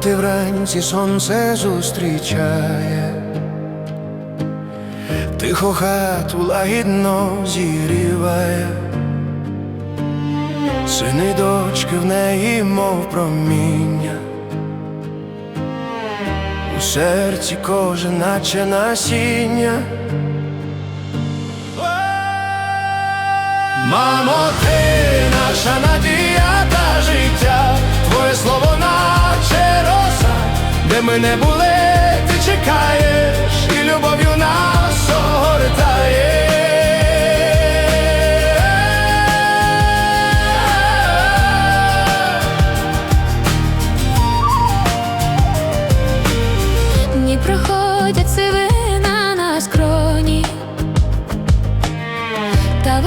ти вранці сонце зустрічає, тихо хату лагідно зігріває, сини дочки в неї, мов проміння, у серці кожен, наче насіння. Мамо, ти наша надія ми були, ти чекаєш, і любов'ю нас огортає. Дні проходять сивина на скроні, та в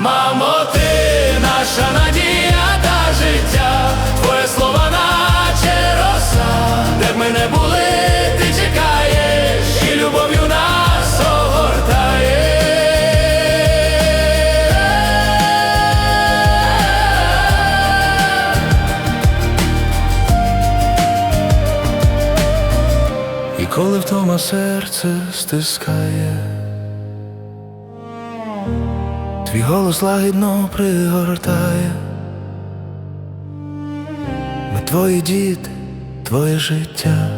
Мамо, ти наша надія та життя, твоє слово наче роса, де б ми не були, ти чекаєш, і любов'ю нас огортає. І коли втома серце стискає. Твій голос лагідно пригортає. Ми твої діти, твоє життя.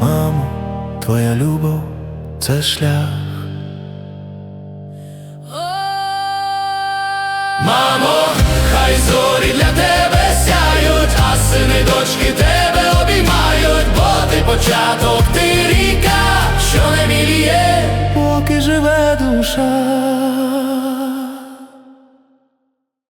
Мамо, твоя любов це шлях. Мамо, хай зорі для тебе сяють, а сини дочки те Từng.